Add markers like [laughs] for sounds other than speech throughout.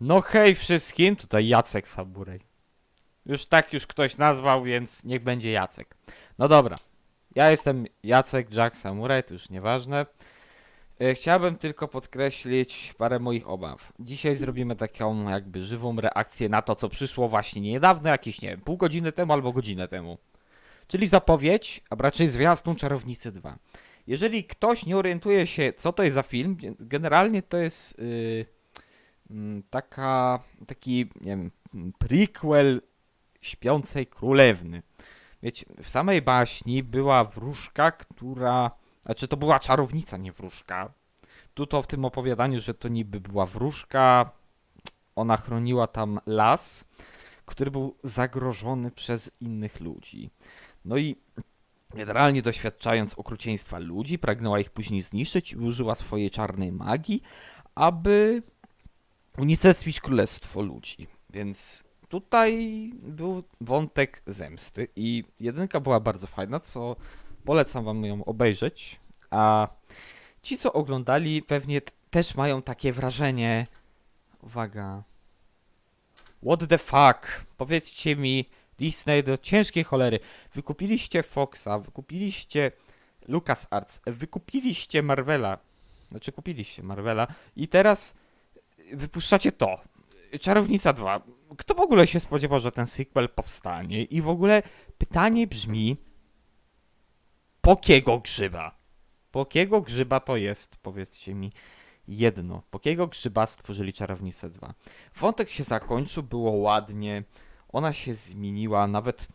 No hej wszystkim, tutaj Jacek Saburej. Już tak już ktoś nazwał, więc niech będzie Jacek. No dobra, ja jestem Jacek Jack Samurai, to już nieważne. E, Chciałbym tylko podkreślić parę moich obaw. Dzisiaj zrobimy taką jakby żywą reakcję na to, co przyszło właśnie niedawno, jakieś, nie wiem, pół godziny temu albo godzinę temu. Czyli zapowiedź, a raczej zwiastun Czarownicy 2. Jeżeli ktoś nie orientuje się, co to jest za film, generalnie to jest yy, taka, taki, nie wiem, mm, prequel Śpiącej Królewny. Wiecie, w samej baśni była wróżka, która, znaczy to była czarownica, nie wróżka. Tu to w tym opowiadaniu, że to niby była wróżka, ona chroniła tam las, który był zagrożony przez innych ludzi. No i generalnie doświadczając okrucieństwa ludzi, pragnęła ich później zniszczyć i użyła swojej czarnej magii, aby unicestwić królestwo ludzi. Więc tutaj był wątek zemsty i jedynka była bardzo fajna, co polecam wam ją obejrzeć, a ci, co oglądali, pewnie też mają takie wrażenie. Uwaga. What the fuck? Powiedzcie mi, Disney do ciężkiej cholery. Wykupiliście Foxa, wykupiliście LucasArts, wykupiliście Marvela. Znaczy kupiliście Marvela i teraz wypuszczacie to. Czarownica 2. Kto w ogóle się spodziewał, że ten sequel powstanie? I w ogóle pytanie brzmi: po kiego grzyba? Po kiego grzyba to jest? Powiedzcie mi jedno. Po kiego grzyba stworzyli Czarownicę 2? Wątek się zakończył, było ładnie. Ona się zmieniła, nawet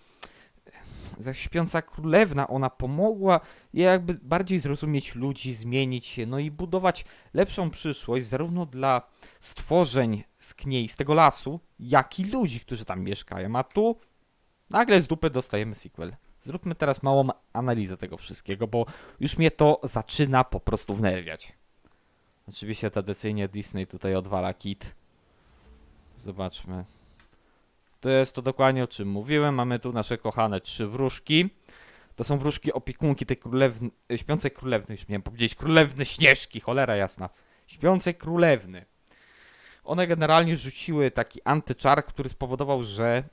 za śpiąca królewna, ona pomogła jakby bardziej zrozumieć ludzi, zmienić się, no i budować lepszą przyszłość zarówno dla stworzeń z kniej, z tego lasu, jak i ludzi, którzy tam mieszkają. A tu nagle z dupy dostajemy sequel. Zróbmy teraz małą analizę tego wszystkiego, bo już mnie to zaczyna po prostu wnerwiać. Oczywiście tradycyjnie Disney tutaj odwala kit. Zobaczmy. To jest to dokładnie o czym mówiłem. Mamy tu nasze kochane trzy wróżki. To są wróżki opiekunki tej królewny, śpiącej królewny, już miałem powiedzieć, królewny Śnieżki, cholera jasna. Śpiącej królewny. One generalnie rzuciły taki antyczar, który spowodował, że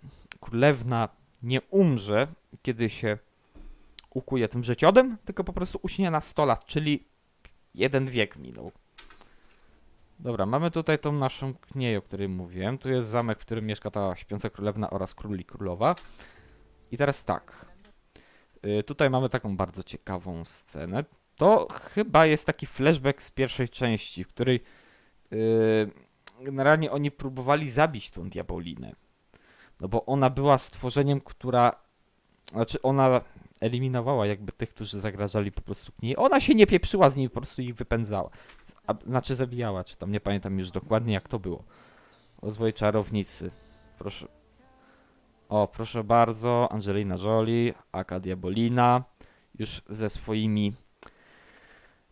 królewna nie umrze, kiedy się ukuje tym życiodem, tylko po prostu uśnie na 100 lat, czyli jeden wiek minął. Dobra, mamy tutaj tą naszą knieję, o której mówiłem. Tu jest zamek, w którym mieszka ta śpiąca królewna oraz król i królowa. I teraz tak. Y, tutaj mamy taką bardzo ciekawą scenę. To chyba jest taki flashback z pierwszej części, w której y, generalnie oni próbowali zabić tą diabolinę. No bo ona była stworzeniem, która. Znaczy, ona eliminowała jakby tych, którzy zagrażali po prostu niej. Ona się nie pieprzyła z nimi, po prostu ich wypędzała. A, znaczy zabijała, czy tam nie pamiętam już dokładnie jak to było. O złej czarownicy. Proszę. O, proszę bardzo, Angelina Jolie, aka Diabolina, już ze swoimi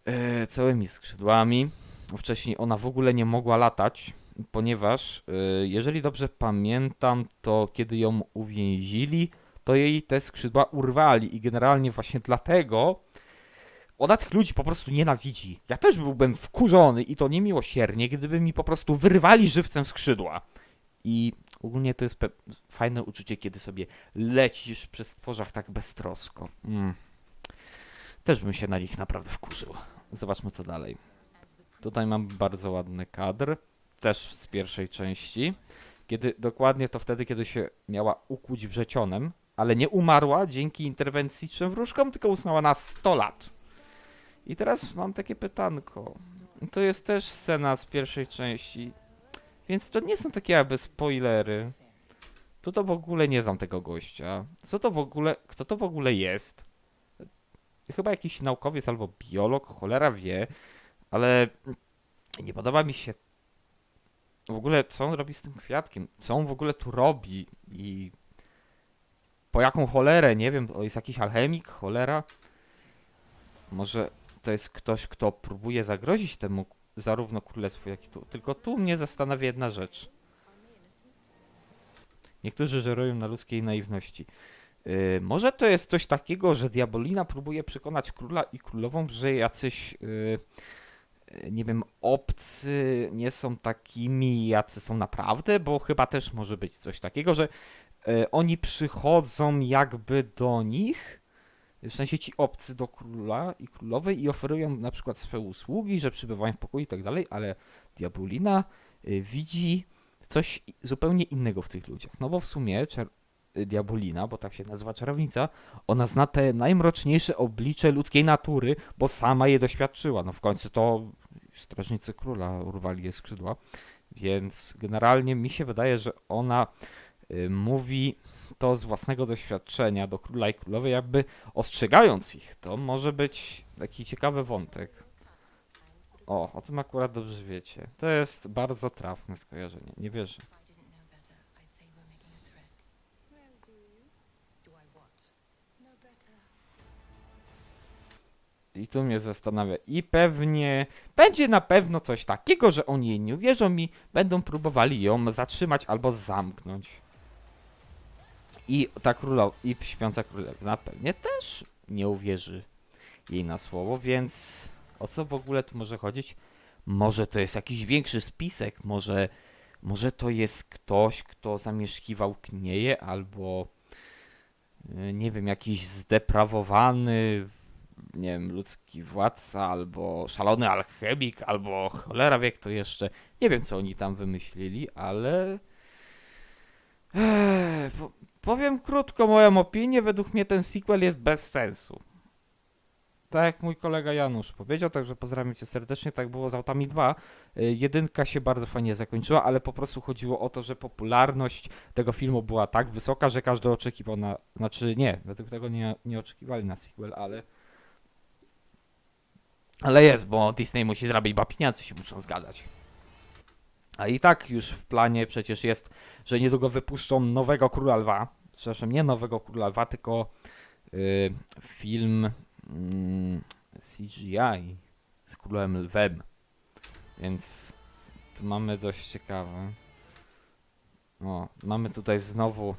e, całymi skrzydłami. Wcześniej ona w ogóle nie mogła latać, ponieważ e, jeżeli dobrze pamiętam, to kiedy ją uwięzili, to jej te skrzydła urwali i generalnie właśnie dlatego ona tych ludzi po prostu nienawidzi. Ja też byłbym wkurzony i to niemiłosiernie, gdyby mi po prostu wyrwali żywcem skrzydła. I ogólnie to jest fajne uczucie, kiedy sobie lecisz przez stworzach tak beztrosko. Mm. Też bym się na nich naprawdę wkurzył. Zobaczmy co dalej. Tutaj mam bardzo ładny kadr, też z pierwszej części. Kiedy dokładnie to wtedy, kiedy się miała ukuć wrzecionem, ale nie umarła dzięki interwencji trzem wróżkom, tylko usnęła na 100 lat. I teraz mam takie pytanko. To jest też scena z pierwszej części, więc to nie są takie jakby spoilery. Tu to w ogóle nie znam tego gościa. Co to w ogóle, kto to w ogóle jest? Chyba jakiś naukowiec albo biolog, cholera wie, ale nie podoba mi się w ogóle, co on robi z tym kwiatkiem, co on w ogóle tu robi i po jaką cholerę, nie wiem, to jest jakiś alchemik, cholera. Może to jest ktoś, kto próbuje zagrozić temu zarówno królestwu, jak i tu. Tylko tu mnie zastanawia jedna rzecz. Niektórzy żerują na ludzkiej naiwności. Yy, może to jest coś takiego, że Diabolina próbuje przekonać króla i królową, że jacyś yy, nie wiem, obcy nie są takimi, jacy są naprawdę, bo chyba też może być coś takiego, że e, oni przychodzą jakby do nich, w sensie ci obcy do króla i królowej i oferują na przykład swoje usługi, że przybywają w pokoju i tak dalej, ale Diabolina y, widzi coś zupełnie innego w tych ludziach. No bo w sumie y, Diabolina, bo tak się nazywa czarownica, ona zna te najmroczniejsze oblicze ludzkiej natury, bo sama je doświadczyła. No w końcu to strażnicy króla urwali je skrzydła, więc generalnie mi się wydaje, że ona y, mówi to z własnego doświadczenia do króla i królowej, jakby ostrzegając ich. To może być taki ciekawy wątek. O, o tym akurat dobrze wiecie. To jest bardzo trafne skojarzenie. Nie wierzę. I tu mnie zastanawia. I pewnie będzie na pewno coś takiego, że oni jej nie uwierzą i będą próbowali ją zatrzymać albo zamknąć. I ta królowa, i śpiąca królewna pewnie też nie uwierzy jej na słowo, więc o co w ogóle tu może chodzić? Może to jest jakiś większy spisek, może, może to jest ktoś, kto zamieszkiwał Knieje, albo y, nie wiem, jakiś zdeprawowany nie wiem, ludzki władca, albo szalony alchemik, albo cholera wie kto jeszcze. Nie wiem, co oni tam wymyślili, ale... Po, powiem krótko moją opinię, według mnie ten sequel jest bez sensu. Tak jak mój kolega Janusz powiedział, także pozdrawiam cię serdecznie, tak było z Autami 2. Y, Jedynka się bardzo fajnie zakończyła, ale po prostu chodziło o to, że popularność tego filmu była tak wysoka, że każdy oczekiwał na... Znaczy nie, według tego nie, nie oczekiwali na sequel, ale... Ale jest, bo Disney musi zrobić, pieniądze się muszą zgadzać. A i tak już w planie przecież jest, że niedługo wypuszczą nowego Króla Lwa. Przepraszam, nie nowego Króla Lwa, tylko y, film mm, CGI z Królem Lwem. Więc tu mamy dość ciekawe. O, mamy tutaj znowu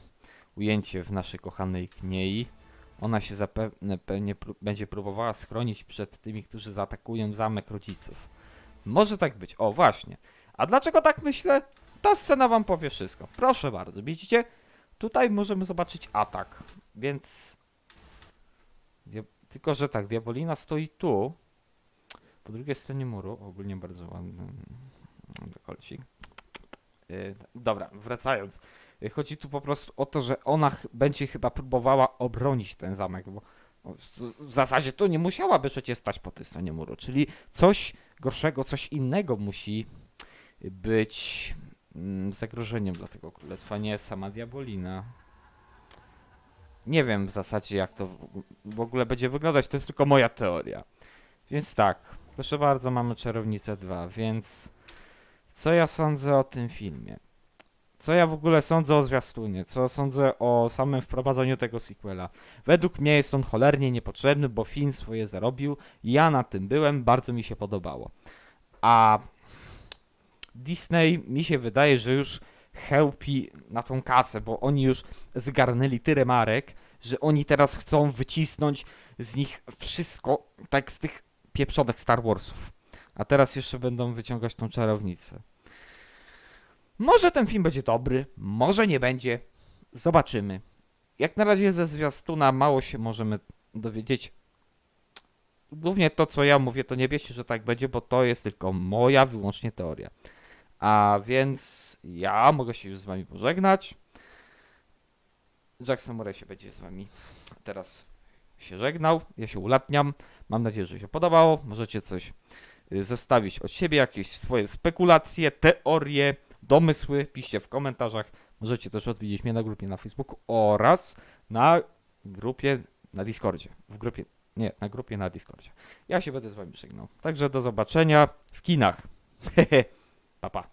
ujęcie w naszej kochanej Kniei. Ona się zapewne pewnie będzie próbowała schronić przed tymi, którzy zaatakują zamek rodziców. Może tak być. O, właśnie. A dlaczego tak myślę? Ta scena wam powie wszystko. Proszę bardzo. Widzicie? Tutaj możemy zobaczyć atak. Więc... Tylko, że tak, Diabolina stoi tu. Po drugiej stronie muru. Ogólnie bardzo ładny kolcik. Yy, dobra, wracając. Y, Chodzi tu po prostu o to, że ona będzie chyba próbowała obronić ten zamek, bo w zasadzie to nie musiałaby przecież stać po tej stronie muru, czyli coś gorszego, coś innego musi być mm, zagrożeniem dla tego królestwa, nie sama Diabolina. Nie wiem w zasadzie jak to w- ogóle będzie wyglądać, to jest tylko moja teoria. Więc tak, proszę bardzo, mamy Czarownicę 2, więc co ja sądzę o tym filmie? Co ja w ogóle sądzę o zwiastunie? Co sądzę o samym wprowadzeniu tego sequela? Według mnie jest on cholernie niepotrzebny, bo film swoje zarobił. Ja na tym byłem, bardzo mi się podobało. A Disney mi się wydaje, że już chełpi na tą kasę, bo oni już zgarnęli tyle marek, że oni teraz chcą wycisnąć z nich wszystko, tak z tych pieprzonych Star Warsów. A teraz jeszcze będą wyciągać tą czarownicę. Może ten film będzie dobry, może nie będzie. Zobaczymy. Jak na razie ze zwiastuna mało się możemy dowiedzieć. Głównie to, co ja mówię, to nie wierzcie, że tak będzie, bo to jest tylko moja wyłącznie teoria. A więc ja mogę się już z wami pożegnać. Jack Samurai się będzie z wami teraz się żegnał. Ja się ulatniam. Mam nadzieję, że się podobało. Możecie coś y, zostawić od siebie, jakieś swoje spekulacje, teorie, domysły. Piszcie w komentarzach. Możecie też odwiedzić mnie na grupie na Facebooku oraz na grupie na Discordzie. W grupie, nie, na grupie na Discordzie. Ja się będę z wami żegnał. Także do zobaczenia w kinach. [laughs] Пока.